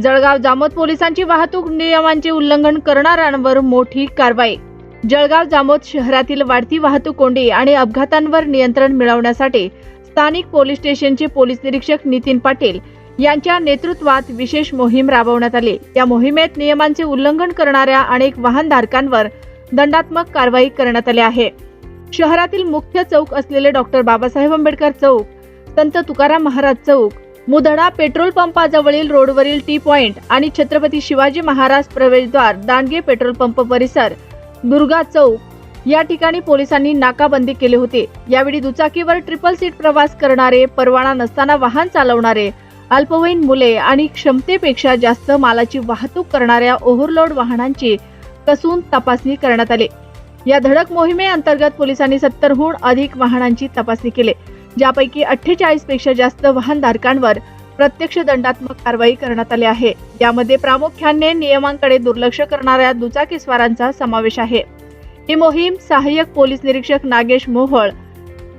जळगाव जामोद पोलिसांची वाहतूक नियमांचे उल्लंघन करणाऱ्यांवर मोठी कारवाई. जळगाव जामोद शहरातील वाढती वाहतूक कोंडी आणि अपघातांवर नियंत्रण मिळवण्यासाठी स्थानिक पोलीस स्टेशनचे पोलीस निरीक्षक नितीन पाटील यांच्या नेतृत्वात विशेष मोहीम राबवण्यात आली. या मोहिमेत नियमांचे उल्लंघन करणाऱ्या अनेक वाहनधारकांवर दंडात्मक कारवाई करण्यात आली आहे. शहरातील मुख्य चौक असलेले डॉक्टर बाबासाहेब आंबेडकर चौक संत तुकाराम महाराज चौक मुधडा पेट्रोल पंपाजवळील रोडवरील टी पॉइंट आणि छत्रपती शिवाजी महाराज प्रवेशद्वार दांडगे पेट्रोल पंप परिसर दुर्गा चौक या ठिकाणी पोलिसांनी नाकाबंदी केली होती. यावेळी दुचाकीवर ट्रिपल सीट प्रवास करणारे परवाना नसताना वाहन चालवणारे अल्पवयीन मुले आणि क्षमतेपेक्षा जास्त मालाची वाहतूक करणाऱ्या ओव्हरलोड वाहनांची कसून तपासणी करण्यात आली. या धडक मोहिमेअंतर्गत पोलिसांनी सत्तरहून अधिक वाहनांची तपासणी केली. ज्यापैकी अठ्ठेचाळीसपेक्षा जास्त वाहनधारकांवर प्रत्यक्ष दंडात्मक कारवाई करण्यात आली आहे. यामध्ये प्रामुख्याने नियमांकडे दुर्लक्ष करणाऱ्या दुचाकीस्वारांचा समावेश आहे. ही मोहीम सहाय्यक पोलीस निरीक्षक Nagesh Mohol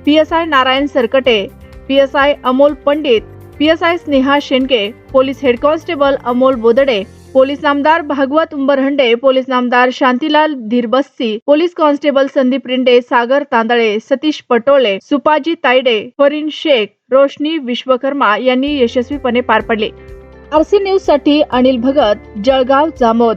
PSI Narayan Sarkate PSI Amol Pandit PSI Sneha Shendke police head constable Amol Bodade police नामदार भागवत उंबरहंडे पोलीस नामदार शांतीलाल धीरबस्सी पोलीस कॉन्स्टेबल संदीप रिंडे सागर तांदळे सतीश पटोले सुपाजी तायडे फरीन शेख रोशनी विश्वकर्मा यांनी यशस्वीपणे पार पडले. आरसी न्यूजसाठी अनिल भगत जळगाव जामोद.